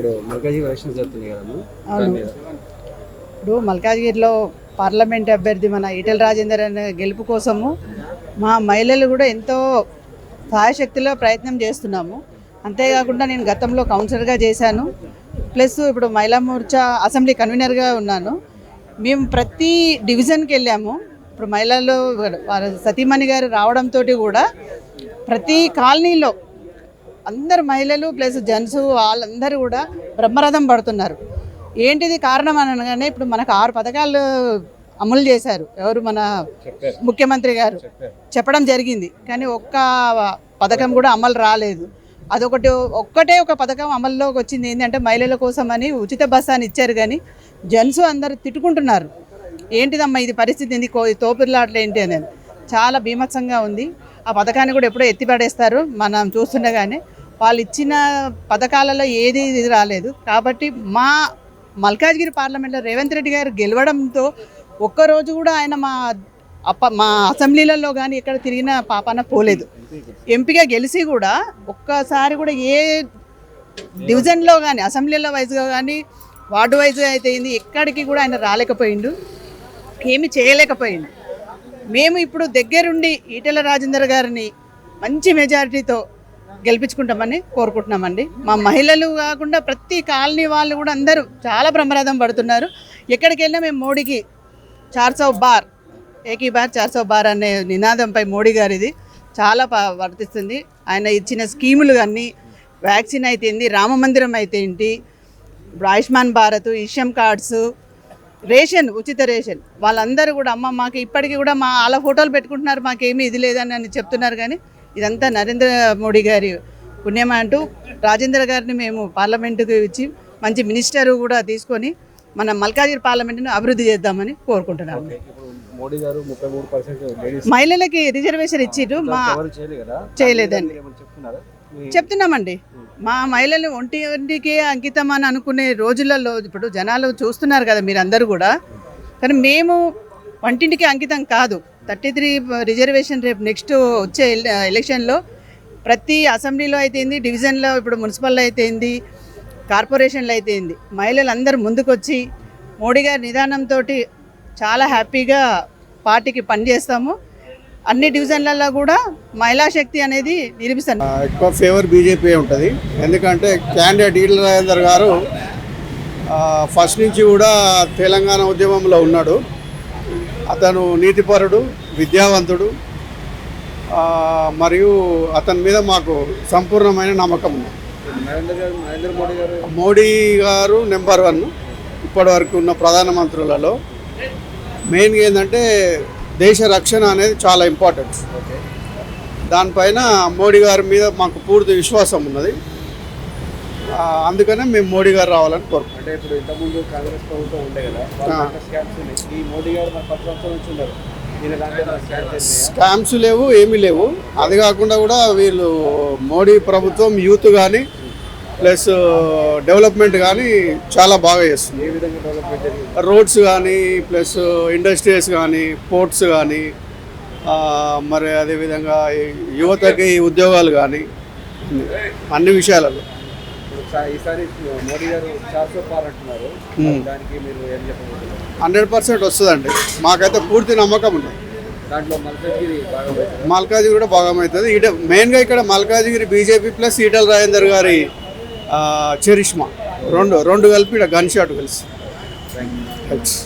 ఇప్పుడు మల్కాజీ ఎలక్షన్స్ జరుగుతున్నాయి కదమ్మా అవును. ఇప్పుడు మల్కాజ్గిరిలో పార్లమెంట్ అభ్యర్థి మన ఈటెల రాజేందర్ అనే గెలుపు కోసము మా మహిళలు కూడా ఎంతో సాయశక్తిలో ప్రయత్నం చేస్తున్నాము. అంతేకాకుండా నేను గతంలో కౌన్సిలర్గా చేశాను. ప్లస్ ఇప్పుడు మహిళా మోర్చా అసెంబ్లీ కన్వీనర్గా ఉన్నాను. మేము ప్రతి డివిజన్కి వెళ్ళాము. ఇప్పుడు మహిళలు సతీమణి గారు రావడంతో కూడా ప్రతి కాలనీలో అందరు మహిళలు ప్లస్ జెంట్స్ వాళ్ళందరూ కూడా బ్రహ్మరథం పడుతున్నారు. ఏంటిది కారణం అని అనగానే ఇప్పుడు మనకు ఆరు పథకాలు అమలు చేశారు. ఎవరు మన ముఖ్యమంత్రి గారు. చెప్పడం జరిగింది. కానీ ఒక్క పథకం కూడా అమలు రాలేదు. అదొకటి ఒక్కటే ఒక పథకం అమల్లోకి వచ్చింది. ఏంటంటే మహిళల కోసం అని ఉచిత బస్సు అని ఇచ్చారు కానీ జెంట్స్ అందరు తిట్టుకుంటున్నారు. ఏంటిదమ్మా ఇది పరిస్థితి? ఏంది? కో తోపులాట్లు ఏంటి అనేది. చాలా బీభత్సంగా ఉంది. ఆ పథకాన్ని కూడా ఎప్పుడో ఎత్తిపడేస్తారు. మనం చూస్తుండగానే వాళ్ళు ఇచ్చిన పథకాలలో ఏది ఇది రాలేదు. కాబట్టి మా మల్కాజ్గిరి పార్లమెంట్లో రేవంత్ రెడ్డి గారు గెలవడంతో ఒక్కరోజు కూడా ఆయన మా అప్ప మా అసెంబ్లీలలో కానీ ఎక్కడ తిరిగిన పాపాన పోలేదు. ఎంపీగా గెలిచి కూడా ఒక్కసారి కూడా ఏ డివిజన్లో కానీ అసెంబ్లీలో వైజ్గా కానీ వార్డు వైజ్గా అయితే ఎక్కడికి కూడా ఆయన రాలేకపోయిండు. ఏమి చేయలేకపోయిండు. మేము ఇప్పుడు దగ్గరుండి ఈటెల రాజేందర్ గారిని మంచి మెజారిటీతో గెలిపించుకుంటామని కోరుకుంటున్నామండి. మా మహిళలు కాకుండా ప్రతి కాలనీ వాళ్ళు కూడా అందరూ చాలా బ్రహ్మరథం పడుతున్నారు. ఎక్కడికి వెళ్ళినా మేము మోడీకి చార్సౌ బార్ ఏకీ బార్ చార్సౌ బార్ అనే నినాదంపై మోడీ గారిది చాలా వర్తిస్తుంది. ఆయన ఇచ్చిన స్కీములు కానీ వ్యాక్సిన్ అయితే రామ మందిరం అయితే ఏంటి ఆయుష్మాన్ భారత్ ఇషం కార్డ్స్ రేషన్ ఉచిత రేషన్ వాళ్ళందరూ కూడా అమ్మ మాకు ఇప్పటికీ కూడా మా వాళ్ళ ఫోటోలు పెట్టుకుంటున్నారు మాకేమీ ఇది లేదని అని చెప్తున్నారు కానీ ఇదంతా నరేంద్ర మోడీ గారి పుణ్యం అంటూ రాజేంద్ర గారిని మేము పార్లమెంటుకు ఇచ్చి మంచి మినిస్టర్ కూడా తీసుకొని మన మల్కాజిగిరి పార్లమెంటును అభివృద్ధి చేద్దామని కోరుకుంటున్నాము. మోడీ గారు ముప్పై మూడు పర్సెంట్ మహిళలకి రిజర్వేషన్ ఇచ్చిర్రు మా చేయలేదండి. చెప్తున్నామండి. మా మహిళలు ఒంటి ఒంటికే అంకితం అని అనుకునే రోజులలో ఇప్పుడు జనాలు చూస్తున్నారు కదా మీరందరూ కూడా. కానీ మేము వంటింటికి అంకితం కాదు. థర్టీ త్రీ రిజర్వేషన్ రేపు నెక్స్ట్ వచ్చే ఎలక్షన్లో ప్రతి అసెంబ్లీలో అయితేంది డివిజన్లో ఇప్పుడు మున్సిపల్లో అయితేంది కార్పొరేషన్లో అయితేంది మహిళలందరూ ముందుకొచ్చి మోడీ గారి నిదానంతో చాలా హ్యాపీగా పార్టీకి పనిచేస్తాము అన్ని డివిజన్లలో కూడా మహిళా శక్తి అనేది నిరూపిస్తాను ఎక్కువ ఫేవర్ బీజేపీ ఉంటుంది. ఎందుకంటే క్యాండిడేట్ ఈటల రాజేందర్ గారు ఫస్ట్ నుంచి కూడా తెలంగాణ ఉద్యమంలో ఉన్నాడు. అతను నీతిపరుడు విద్యావంతుడు మరియు అతని మీద మాకు సంపూర్ణమైన నమ్మకం ఉంది. మోడీ గారు? మోడీ గారు నెంబర్ వన్ ఇప్పటి వరకు ఉన్న ప్రధానమంత్రులలో. మెయిన్గా ఏంటంటే దేశ రక్షణ అనేది చాలా ఇంపార్టెంట్. దానిపైన మోడీ గారి మీద మాకు పూర్తి విశ్వాసం ఉన్నది. అందుకనే మేము మోడీ గారు రావాలని కోరుకుంటున్నాం. అంటే ఇప్పుడు ఇంతకుముందు కాంగ్రెస్ ప్రభుత్వం ఉండే కదా వాళ్ళ స్కామ్స్ ఉన్నాయి. ఈ మోడీ గారు మన పది సంవత్సరాల నుంచి ఉన్నారు. స్కామ్స్ లేవు ఏమీ లేవు. అది కాకుండా కూడా వీళ్ళు మోడీ ప్రభుత్వం యూత్ కానీ ప్లస్ డెవలప్మెంట్ కానీ చాలా బాగా చేస్తుంది. రోడ్స్ కానీ ప్లస్ ఇండస్ట్రీస్ కానీ పోర్ట్స్ కానీ మరి అదేవిధంగా యువతకి ఉద్యోగాలు కానీ అన్ని విషయాలలో. ఈసారి మోడీ గారు చార్సో పార్ అంటున్నారు. దానికి మీరు ఏం చెప్పబోతున్నారు? హండ్రెడ్ పర్సెంట్ వస్తుందండి. మాకైతే పూర్తి నమ్మకం ఉంది. దాంట్లో మల్కజ్గిరి మల్కాజిగిరి కూడా భాగమవుతుంది ఈట మెయిన్గా ఇక్కడ మల్కాజిగిరి బీజేపీ ప్లస్ ఈటల రాజేందర్ గారి చరిష్మా. రెండు రెండు కలిపి ఇక్కడ గన్ షాట్ కలిసి. థ్యాంక్స్